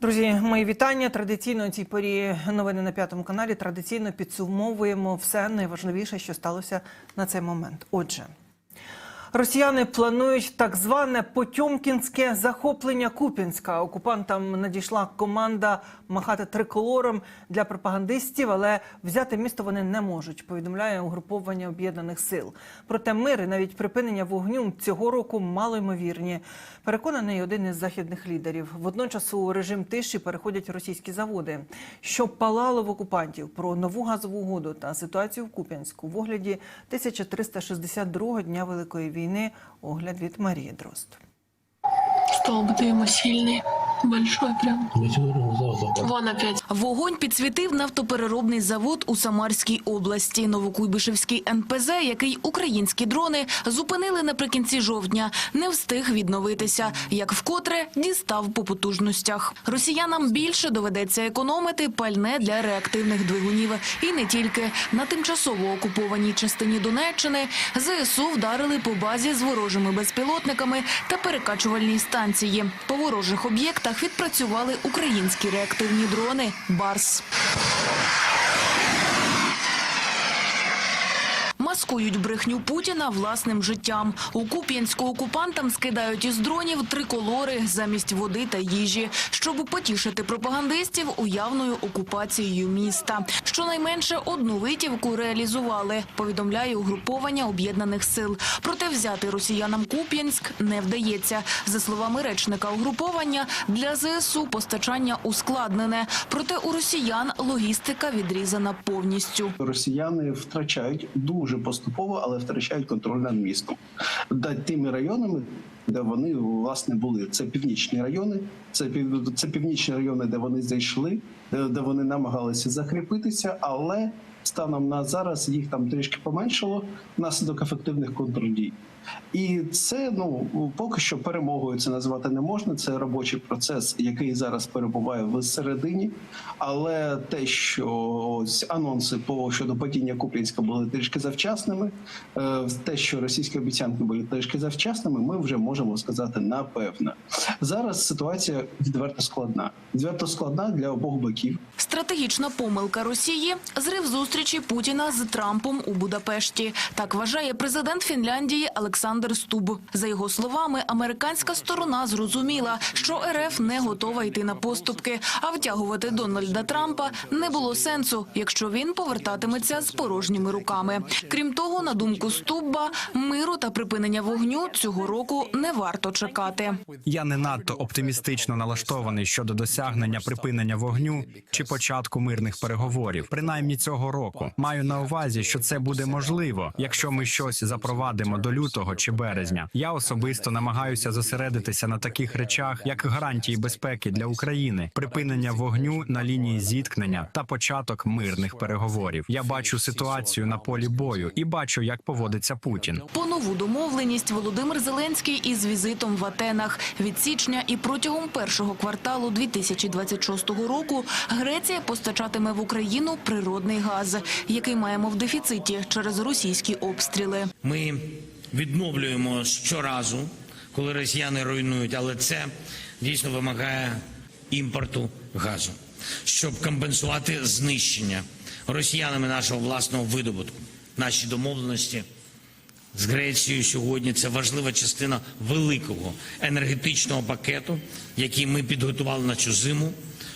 Друзі, мої вітання. Традиційно у цій порі новини на п'ятому каналі. Традиційно підсумовуємо все найважливіше, що сталося на цей момент. Отже. Росіяни планують так зване Потьомкінське захоплення Купінська. Окупантам надійшла команда махати триколором для пропагандистів, але взяти місто вони не можуть. Повідомляє угруповання об'єднаних сил. Проте мир і навіть припинення вогню цього року малоймовірні. Переконаний один із західних лідерів. Водночас у режим тиші переходять російські заводи. Що палало в окупантів про нову газову угоду та ситуацію в Куп'янську в огляді 1362 дня Великої війни. Огляд від Марії Дрозд. Столб дыма сильный, большой прям. Вон опять. Вогонь підсвітив нафтопереробний завод у Самарській області. Новокуйбишевський НПЗ, який українські дрони зупинили наприкінці жовтня, не встиг відновитися, як вкотре дістав по потужностях. Росіянам більше доведеться економити пальне для реактивних двигунів. І не тільки на тимчасово окупованій частині Донеччини ЗСУ вдарили по базі з ворожими безпілотниками та перекачувальній станції. По ворожих об'єктах відпрацювали українські реактивні дрони Барс. Маскують брехню Путіна власним життям. У Куп'янську окупантам скидають із дронів триколори замість води та їжі, щоб потішити пропагандистів уявною окупацією міста. Щонайменше одну витівку реалізували, повідомляє угруповання об'єднаних сил. Проте взяти росіянам Куп'янськ не вдається. За словами речника угруповання, для ЗСУ постачання ускладнене. Проте у росіян логістика відрізана повністю. росіяни втрачають дуже поступово, але втрачають контроль над містом. Да, тими районами, де вони власне були. Це північні райони, це пів це північні райони, де вони зайшли, де вони намагалися закріпитися, але станом на зараз їх там трішки поменшало внаслідок ефективних контрдій. І це ну поки що перемогою це назвати не можна. Це робочий процес, який зараз перебуває в середині. Але те, що ось анонси по щодо падіння Куп'янська були трішки завчасними, е, те, що російські обіцянки були трішки завчасними, ми вже можемо сказати напевно. Зараз ситуація відверто складна. Відверто складна для обох боків. Стратегічна помилка Росії зрив зустрічі Путіна з Трампом у Будапешті. Так вважає президент Фінляндії Олександр Стуб. За його словами, американська сторона зрозуміла, що РФ не готова йти на поступки, а втягувати Дональда Трампа не було сенсу, якщо він повертатиметься з порожніми руками. Крім того, на думку Стубба, миру та припинення вогню цього року не варто чекати. Я не надто оптимістично налаштований щодо досягнення припинення вогню чи початку мирних переговорів, принаймні цього року. Маю на увазі, що це буде можливо, якщо ми щось запровадимо до лютого чи березня. Я особисто намагаюся зосередитися на таких речах, як гарантії безпеки для України, припинення вогню на лінії зіткнення та початок мирних переговорів. Я бачу ситуацію на полі бою і бачу, як поводиться Путін. По нову домовленість Володимир Зеленський із візитом в Атенах від січня і протягом першого кварталу 2026 року Греція постачатиме в Україну природний газ, який маємо в дефіциті через російські обстріли. Ми відновлюємо щоразу, коли росіяни руйнують, але це дійсно вимагає імпорту газу, щоб компенсувати знищення росіянами нашого власного видобутку. Наші домовленості з Грецією сьогодні це важлива частина великого енергетичного пакету, який ми підготували на цю зиму,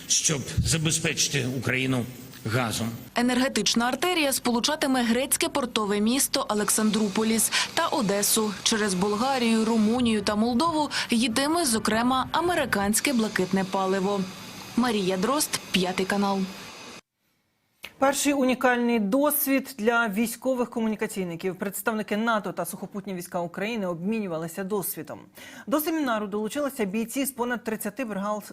щоб забезпечити Україну газом. Енергетична артерія сполучатиме грецьке портове місто Олександруполіс та Одесу. Через Болгарію, Румунію та Молдову Їдиме зокрема, американське блакитне паливо. Марія Дрозд, п'ятий канал. Перший унікальний досвід для військових комунікаційників. Представники НАТО та сухопутні війська України обмінювалися досвідом. До семінару долучилися бійці з понад 30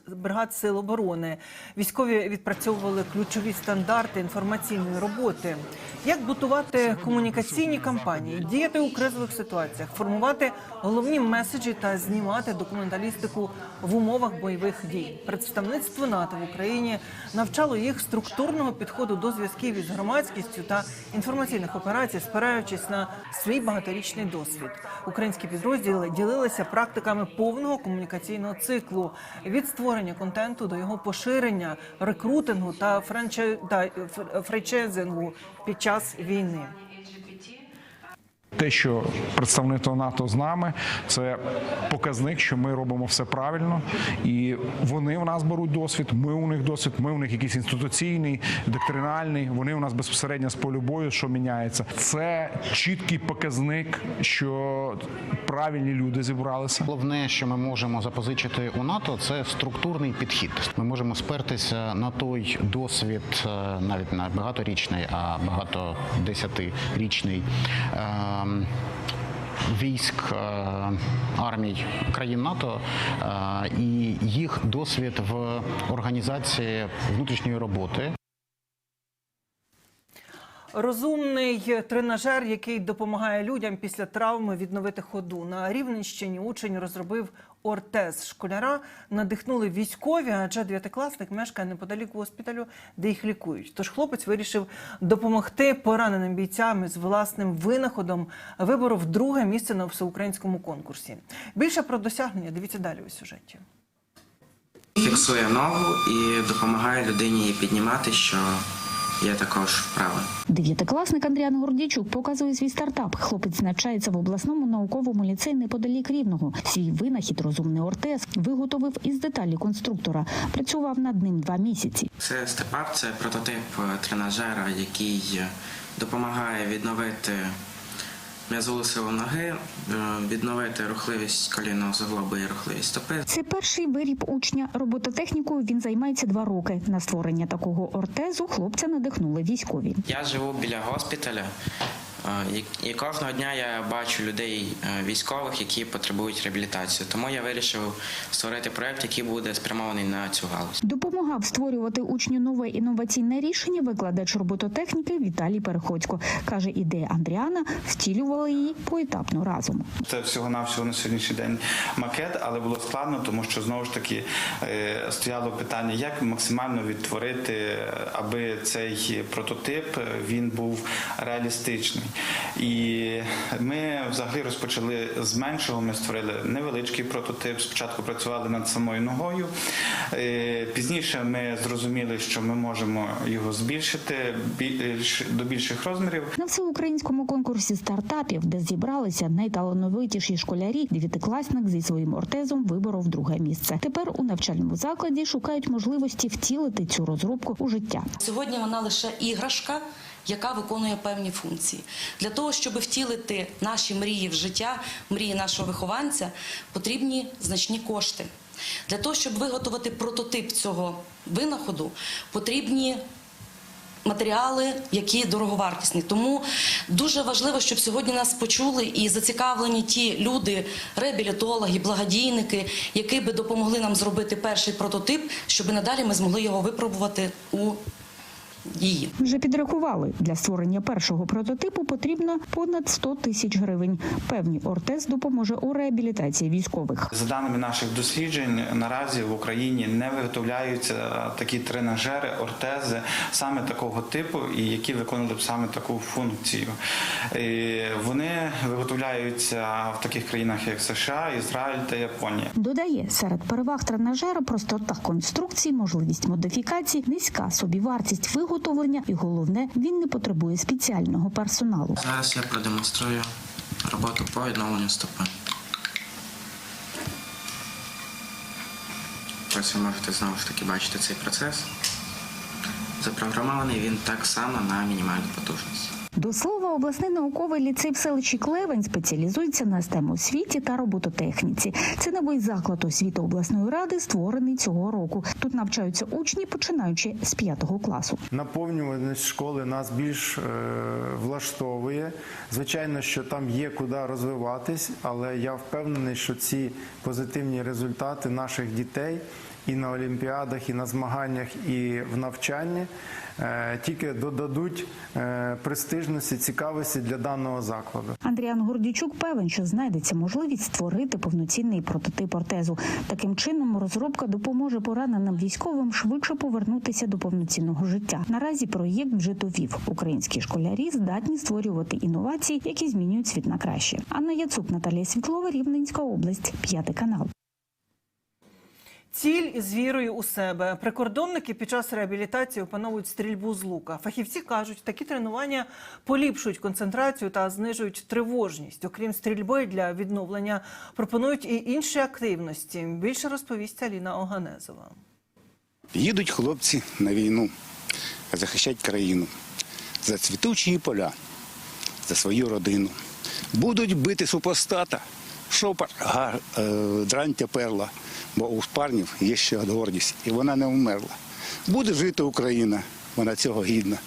бригад, сил оборони. Військові відпрацьовували ключові стандарти інформаційної роботи. Як будувати комунікаційні кампанії, діяти у кризових ситуаціях, формувати головні меседжі та знімати документалістику в умовах бойових дій. Представництво НАТО в Україні навчало їх структурного підходу до зв'язків із громадськістю та інформаційних операцій, спираючись на свій багаторічний досвід. Українські підрозділи ділилися практиками повного комунікаційного циклу від створення контенту до його поширення, рекрутингу та франчай... франчайзингу під час війни. Те, що представництво НАТО з нами, це показник, що ми робимо все правильно, і вони в нас беруть досвід. Ми у них досвід. Ми у них якийсь інституційний, доктринальний. Вони у нас безпосередньо з полю бою, що міняється. Це чіткий показник, що правильні люди зібралися. Головне, що ми можемо запозичити у НАТО, це структурний підхід. Ми можемо спертися на той досвід, е, навіть не багаторічний, а багатодесятирічний. ем, Військ е, армій країн НАТО е, і їх досвід в організації внутрішньої роботи Розумний тренажер, який допомагає людям після травми відновити ходу. На Рівненщині учень розробив ортез школяра. Надихнули військові, адже дев'ятикласник мешкає неподалік госпіталю, де їх лікують. Тож хлопець вирішив допомогти пораненим бійцям із власним винаходом. Виборов друге місце на всеукраїнському конкурсі. Більше про досягнення дивіться далі у сюжеті. фіксує ногу і допомагає людині її піднімати, що є також вправи. Дев'ятикласник Андріан Гордійчук показує свій стартап. Хлопець навчається в обласному науковому ліцеї неподалік рівного. Свій винахід розумний ортез виготовив із деталі конструктора. Працював над ним два місяці. Це стартап, це прототип е, тренажера, який е, допомагає відновити м'язову силу ноги, е, відновити рухливість колінного суглобу і рухливість стопи. Це перший виріб учня. Робототехнікою він займається два роки. На створення такого ортезу хлопця надихнули військові. Я живу біля госпіталя. Е, кожного дня я бачу людей е, військових, які потребують реабілітації. Тому я вирішив створити проект, який буде спрямований на цю галузь. Допомагав створювати учню нове інноваційне рішення викладач робототехніки Віталій Переходько. Каже, ідея Андріана втілювала її поетапно разом. Це всього навсього на сьогоднішній день макет, але було складно, тому що знову ж таки е, стояло питання, як максимально відтворити, аби цей прототип він був реалістичний. І ми взагалі розпочали з меншого. Ми створили невеличкий прототип. Спочатку працювали над самою ногою. Е, Пізніше ми зрозуміли, що ми можемо його збільшити більш до більших розмірів. На всеукраїнському конкурсі стартапів, де зібралися найталановитіші школярі, дев'ятикласник зі своїм ортезом виборов друге місце. Тепер у навчальному закладі шукають можливості втілити цю розробку у життя. Сьогодні вона лише іграшка, яка виконує певні функції. Для того, щоб втілити наші мрії в життя, мрії нашого вихованця, потрібні значні кошти. Для того, щоб виготовити прототип цього винаходу, потрібні матеріали, які дороговартісні. Тому дуже важливо, щоб сьогодні нас почули і зацікавлені ті люди, реабілітологи, благодійники, які би допомогли нам зробити перший прототип, щоб надалі ми змогли його випробувати у дії. Вже підрахували для створення першого прототипу потрібно понад 100 тисяч гривень. Певні ортез допоможе у реабілітації військових. За даними наших досліджень, наразі в Україні не виготовляються такі тренажери, ортези саме такого типу, і які виконували б саме таку функцію. І Вони виготовляються в таких країнах, як США, Ізраїль та Японія. Додає, серед переваг тренажера простота конструкції, можливість модифікацій, низька собівартість виготовлення і головне, він не потребує спеціального персоналу. Зараз я продемонструю роботу по відновленню стопи. Ось ви можете знову ж таки бачити цей процес. Запрограмований він так само на мінімальну потужність. До слова, обласний науковий ліцей в селищі Клевень спеціалізується на STEM освіті та робототехніці. Це новий заклад освіти обласної ради, створений цього року. Тут навчаються учні, починаючи з п'ятого класу. Наповнюваність школи нас більш е, влаштовує. Звичайно, що там є куди розвиватись, але я впевнений, що ці позитивні результати наших дітей і на олімпіадах, і на змаганнях, і в навчанні, е, тільки додадуть е, престижності, цікавості для даного закладу. Андріан Гордійчук певен, що знайдеться можливість створити повноцінний прототип ортезу. Таким чином, розробка допоможе пораненим військовим швидше повернутися до повноцінного життя. Наразі проєкт вже довів. Українські школярі здатні створювати інновації, які змінюють світ на краще. Анна Яцук, Наталія Світлова, Рівненська область, п'ятий канал. Ціль із вірою у себе. Прикордонники під час реабілітації опановують стрільбу з лука. Фахівці кажуть, такі тренування поліпшують концентрацію та знижують тривожність. Окрім стрільби для відновлення, пропонують і інші активності. Більше розповість Аліна Оганезова. Їдуть хлопці на війну, захищать країну за цвітучі поля, за свою родину. Будуть бити супостата, га- е, дрантя перла, бо у парнів є ще гордість, і вона не вмерла. Буде жити Україна, вона цього гідна.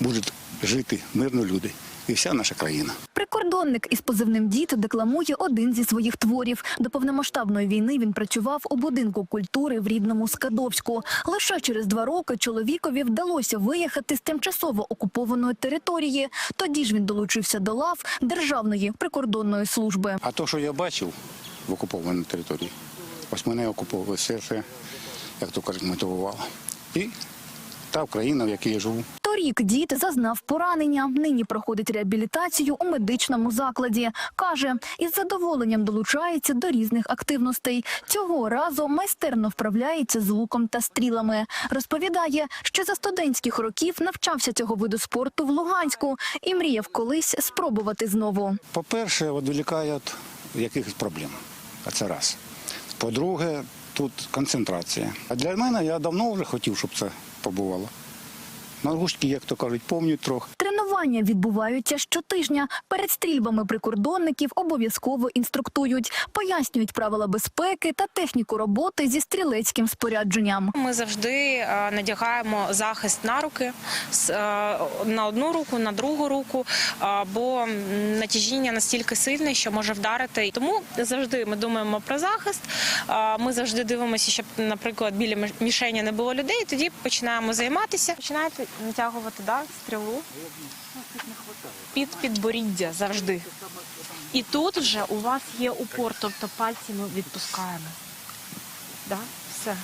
Будуть жити мирно люди і вся наша країна. Прикордонник із позивним «Дід» декламує один зі своїх творів. До повномасштабної війни він працював у будинку культури в рідному Скадовську. Лише через два роки чоловікові вдалося виїхати з тимчасово окупованої території. Тоді ж він долучився до лав Державної прикордонної служби. А то, що я бачив в окупованій території, ось мене окуповували все, як то кажуть, мотивувало. І та Україна, в якій я живу. Торік дід зазнав поранення. Нині проходить реабілітацію у медичному закладі. Каже, із задоволенням долучається до різних активностей. Цього разу майстерно вправляється з луком та стрілами. Розповідає, що за студентських років навчався цього виду спорту в Луганську і мріяв колись спробувати знову. По-перше, відволікає від якихось проблем. А це раз. По-друге, тут концентрація. А для мене я давно вже хотів, щоб це побувало. Малгушки, як то кажуть, пам'ятають трохи. Тренування відбуваються щотижня. Перед стрільбами прикордонників обов'язково інструктують, пояснюють правила безпеки та техніку роботи зі стрілецьким спорядженням. Ми завжди е, надягаємо захист на руки е, на одну руку, на другу руку, бо натяжіння настільки сильне, що може вдарити. Тому завжди ми думаємо про захист. Е, Ми завжди дивимося, щоб, наприклад, біля міш- мішені не було людей. Тоді починаємо займатися. Починаєте натягувати да, стрілу під підборіддя завжди. І тут вже у вас є упор, тобто пальці ми відпускаємо. Да? Все.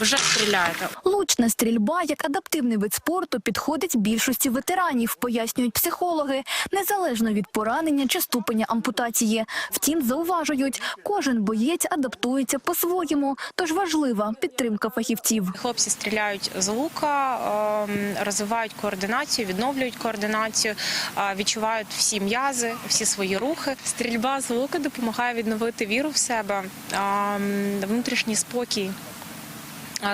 Вже стріляєте. Лучна стрільба як адаптивний вид спорту підходить більшості ветеранів, пояснюють психологи, незалежно від поранення чи ступеня ампутації. Втім, зауважують, кожен боєць адаптується по-своєму, тож важлива підтримка фахівців. Хлопці стріляють з лука, ем, розвивають координацію, відновлюють координацію, е, відчувають всі м'язи, всі свої рухи. Стрільба з лука допомагає відновити віру в себе, ем, внутрішній спокій,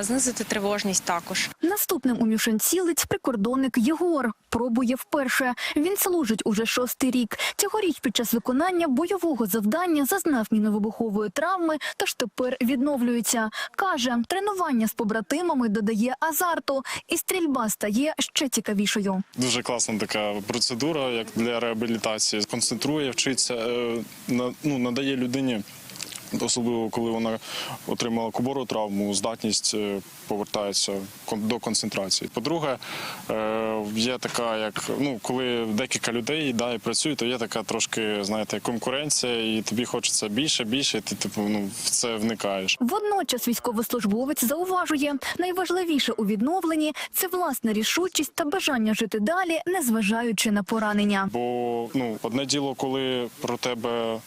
знизити тривожність також. Наступним у мішень цілить прикордонник Єгор. Пробує вперше. Він служить уже шостий рік. Цьогоріч під час виконання бойового завдання зазнав міновибухової травми, тож тепер відновлюється. Каже, тренування з побратимами додає азарту, і стрільба стає ще цікавішою. Дуже класна така процедура, як для реабілітації. Концентрує, вчиться, е, на- ну, надає людині. Особливо коли вона отримала кубору травму, здатність е, повертається до концентрації. По-друге, е, є така, як ну, коли декілька людей да, і працюють, то є така трошки, знаєте, конкуренція, і тобі хочеться більше, більше, і ти типу ну в це вникаєш. Водночас військовослужбовець зауважує, найважливіше у відновленні це власна рішучість та бажання жити далі, незважаючи на поранення. Бо ну одне діло, коли про тебе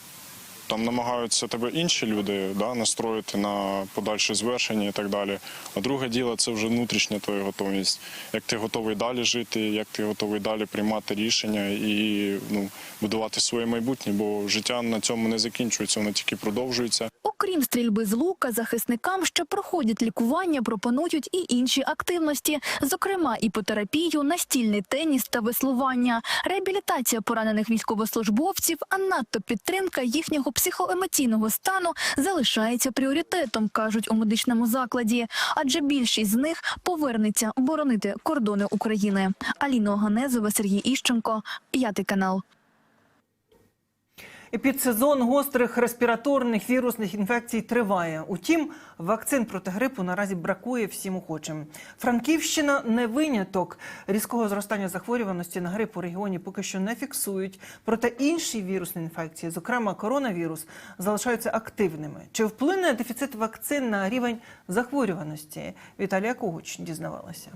там намагаються тебе інші люди да, настроїти на подальше звершення і так далі. А друге діло це вже внутрішня твоя готовність. Як ти готовий далі жити, як ти готовий далі приймати рішення і ну, будувати своє майбутнє, бо життя на цьому не закінчується, воно тільки продовжується. Окрім стрільби з лука, захисникам, що проходять лікування, пропонують і інші активності, зокрема іпотерапію, настільний теніс та веслування, реабілітація поранених військовослужбовців, а надто підтримка їхнього психоемоційного стану залишається пріоритетом, кажуть у медичному закладі. Адже більшість з них повернеться боронити кордони України. Аліна Оганезова, Сергій Іщенко, п'ятий канал. Епідсезон гострих респіраторних вірусних інфекцій триває. Утім, вакцин проти грипу наразі бракує всім охочим. Франківщина не виняток. Різкого зростання захворюваності на грип у регіоні поки що не фіксують. Проте інші вірусні інфекції, зокрема коронавірус, залишаються активними. Чи вплине дефіцит вакцин на рівень захворюваності? Віталія Когуч дізнавалася.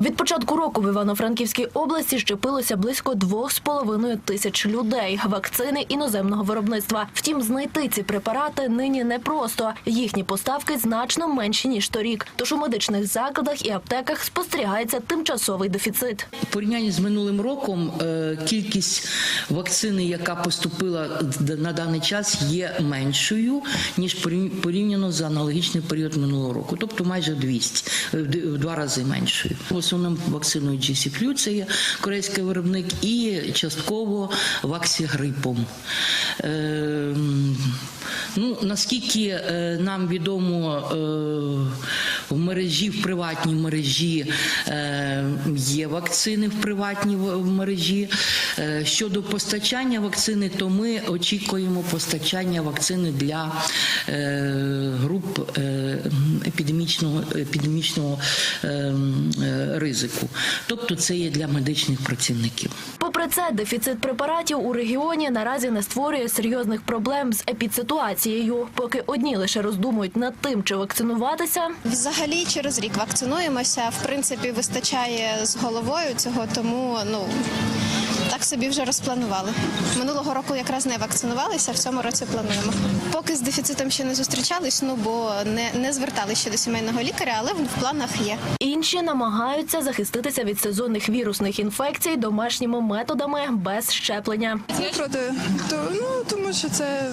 Від початку року в Івано-Франківській області щепилося близько 2,5 тисяч людей. Вакцини іноземного виробництва. Втім, знайти ці препарати нині непросто. Їхні поставки значно менші ніж торік. Тож у медичних закладах і аптеках спостерігається тимчасовий дефіцит. У порівнянні з минулим роком е, кількість вакцини, яка поступила на даний час, є меншою ніж порів- порівняно з аналогічний період минулого року, тобто майже 200, е, в два рази меншою. В вакциною GC-Flu, це є корейський виробник, і частково ваксігрипом. Е, Ну, наскільки е, нам відомо, е, в мережі, в приватній мережі е, є вакцини в приватній мережі. Е, Щодо постачання вакцини, то ми очікуємо постачання вакцини для е, груп е, епідемічного, епідемічного е, е, ризику. Тобто це є для медичних працівників. Попри це, дефіцит препаратів у регіоні наразі не створює серйозних проблем з епідситуацією. Поки одні лише роздумують над тим, чи вакцинуватися, Взагалі через рік вакцинуємося. В принципі, вистачає з головою цього, тому ну так собі вже розпланували. Минулого року якраз не вакцинувалися, в цьому році плануємо. Поки з дефіцитом ще не зустрічались, ну бо не, не зверталися ще до сімейного лікаря, але в планах є. інші намагаються захиститися від сезонних вірусних інфекцій домашніми методами без щеплення. Не проти, то ну тому що це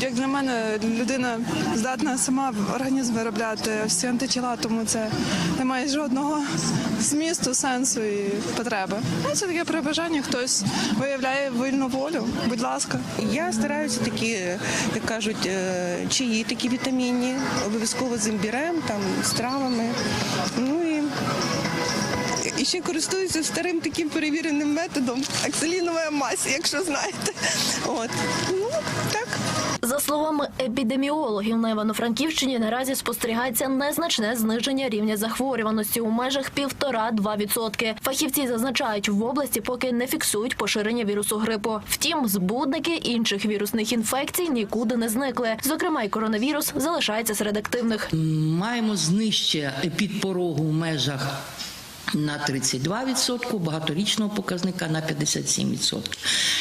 як для мене людина здатна сама організм виробляти всі антитіла, тому це не має жодного змісту, сенсу і потреби. Ну це таке при бажанні, хтось виявляє вільну волю. Будь ласка, Я стараюся такі, як кажуть, е, чаї такі вітамінні, обов'язково з імбірем, там, з травами. Ну і, і ще користуюся старим таким перевіреним методом акселінова мазь, якщо знаєте. От. Ну, так. За словами епідеміологів на Івано-Франківщині, наразі спостерігається незначне зниження рівня захворюваності у межах 1,5-2 відсотки. Фахівці зазначають, в області поки не фіксують поширення вірусу грипу. Втім, збудники інших вірусних інфекцій нікуди не зникли. Зокрема, і коронавірус залишається серед активних. Маємо знижче підпорогу в межах на 32%, багаторічного показника на 57%.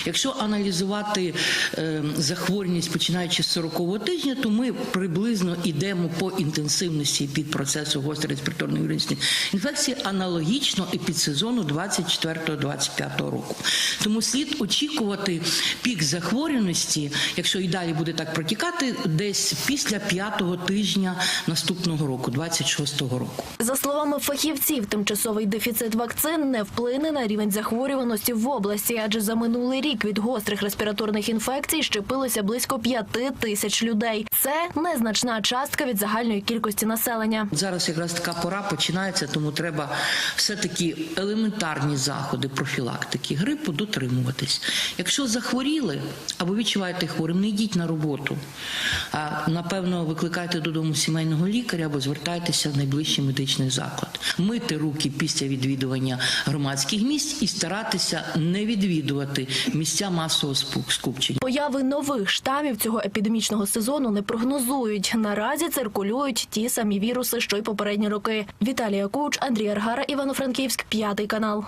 Якщо аналізувати е, захворюваність починаючи з 40-го тижня, то ми приблизно йдемо по інтенсивності під процесу гострої респіраторної вірусної інфекції аналогічно епідсезону 24-25 року. Тому слід очікувати пік захворюваності, якщо і далі буде так протікати, десь після п'ятого тижня наступного року, 26-го року. За словами фахівців, тимчасовий дефіцит вакцин не вплине на рівень захворюваності в області, адже за минулий рік від гострих респіраторних інфекцій щепилося близько п'яти тисяч людей. Це незначна частка від загальної кількості населення. Зараз якраз така пора починається, тому треба все-таки елементарні заходи профілактики грипу дотримуватись. Якщо захворіли або відчуваєте хворим, не йдіть на роботу. А напевно викликайте додому сімейного лікаря або звертайтеся в найближчий медичний заклад. Мити руки після відвідування громадських місць і старатися не відвідувати місця масового скупчення. Появи нових штамів цього епідемічного сезону не прогнозують. Наразі циркулюють ті самі віруси, що й попередні роки. Віталія Куч, Андрій Аргара, Івано-Франківськ, п'ятий канал.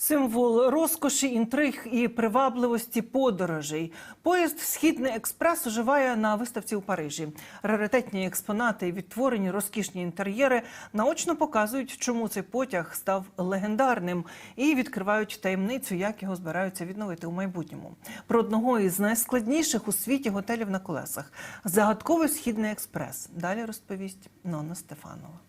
Символ розкоші, інтриг і привабливості подорожей. Поїзд Східний експрес оживає на виставці у Парижі. Раритетні експонати і відтворені розкішні інтер'єри наочно показують, чому цей потяг став легендарним, і відкривають таємницю, як його збираються відновити у майбутньому. Про одного із найскладніших у світі готелів на колесах загадковий східний експрес. Далі розповість Нонна Стефанова.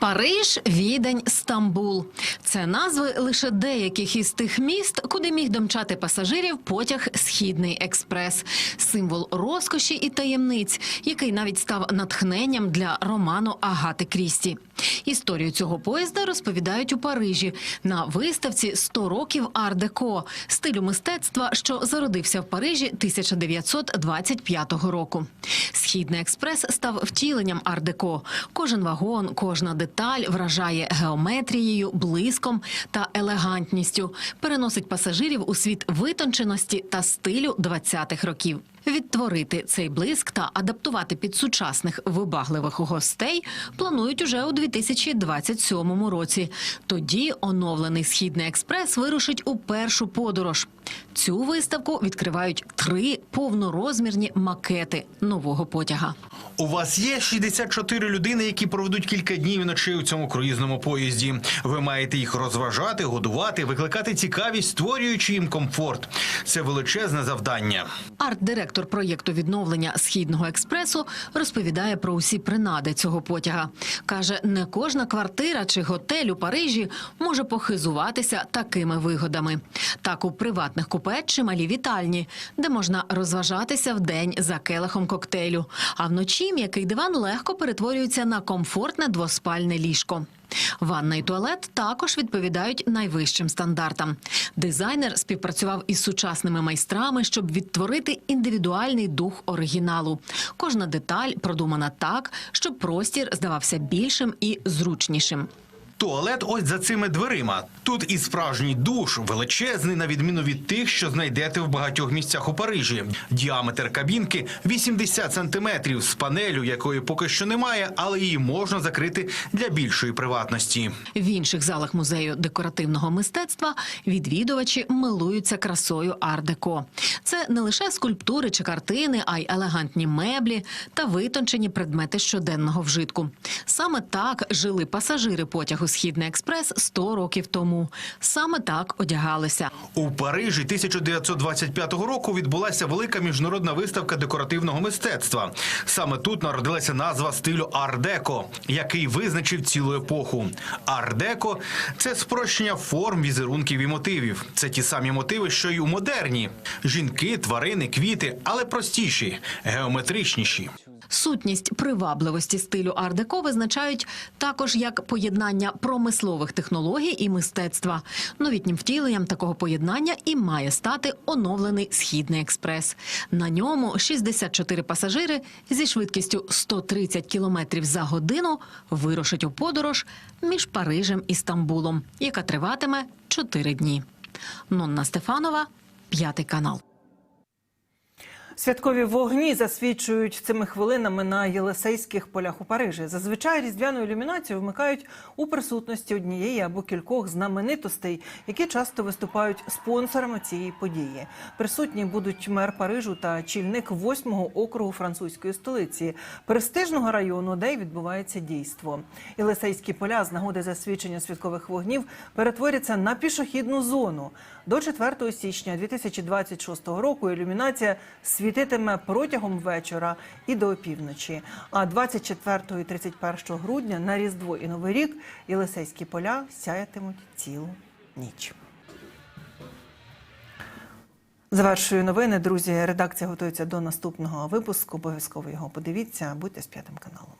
Париж, Відень, Стамбул це назви лише деяких із тих міст, куди міг домчати пасажирів потяг Східний експрес, символ розкоші і таємниць, який навіть став натхненням для роману Агати Крісті. Історію цього поїзда розповідають у Парижі на виставці «100 років ар-деко» стилю мистецтва, що зародився в Парижі 1925 року. Східний експрес став втіленням ар-деко. Кожен вагон, кожна деталь вражає геометрією, блиском та елегантністю, переносить пасажирів у світ витонченості та стилю 20-х років. Відтворити цей блиск та адаптувати під сучасних вибагливих гостей планують уже у 2027 році. Тоді оновлений східний експрес вирушить у першу подорож. Цю виставку відкривають три повнорозмірні макети нового потяга. У вас є 64 людини, які проведуть кілька днів і ночей у цьому круїзному поїзді. Ви маєте їх розважати, годувати, викликати цікавість, створюючи їм комфорт. Це величезне завдання. Арт-директор проєкту відновлення східного експресу розповідає про усі принади цього потяга. каже, не кожна квартира чи готель у Парижі може похизуватися такими вигодами. Так у приватних купе чи малі вітальні, де можна розважатися в день за келихом коктейлю, а вночі м'який диван легко перетворюється на комфортне двоспальне ліжко. Ванна і туалет також відповідають найвищим стандартам. Дизайнер співпрацював із сучасними майстрами, щоб відтворити індивідуальний дух оригіналу. Кожна деталь продумана так, щоб простір здавався більшим і зручнішим. Туалет ось за цими дверима. Тут і справжній душ, величезний, на відміну від тих, що знайдете в багатьох місцях у Парижі. Діаметр кабінки 80 сантиметрів з панелю, якої поки що немає, але її можна закрити для більшої приватності. В інших залах музею декоративного мистецтва відвідувачі милуються красою ар-деко. Це не лише скульптури чи картини, а й елегантні меблі та витончені предмети щоденного вжитку. Саме так жили пасажири потягу Східний експрес 100 років тому. Саме так одягалися. У Парижі 1925 року відбулася велика міжнародна виставка декоративного мистецтва. Саме тут народилася назва стилю ар-деко, який визначив цілу епоху. Ар-деко – це спрощення форм, візерунків і мотивів. Це ті самі мотиви, що й у модерні: жінки, тварини, квіти, але простіші, геометричніші. Сутність привабливості стилю ар-деко визначають також як поєднання промислових технологій і мистецтва. Новітнім втіленням такого поєднання і має стати оновлений східний експрес. На ньому 64 пасажири зі швидкістю 130 км за годину вирушать у подорож між Парижем і Стамбулом, яка триватиме 4 дні. Нонна Стефанова, п'ятий канал. Святкові вогні засвідчують цими хвилинами на Єлисейських полях у Парижі. Зазвичай різдвяну ілюмінацію вмикають у присутності однієї або кількох знаменитостей, які часто виступають спонсорами цієї події. Присутні будуть мер Парижу та чільник восьмого округу французької столиці, престижного району, де й відбувається дійство. Єлисейські поля з нагоди засвідчення святкових вогнів перетворяться на пішохідну зону. До 4 січня 2026 року ілюмінація світитиме протягом вечора і до опівночі. А 24 і 31 грудня на Різдво і Новий рік Єлисейські поля сяятимуть цілу ніч. Завершую новини, друзі. Редакція готується до наступного випуску. Обов'язково його подивіться. Будьте з п'ятим каналом.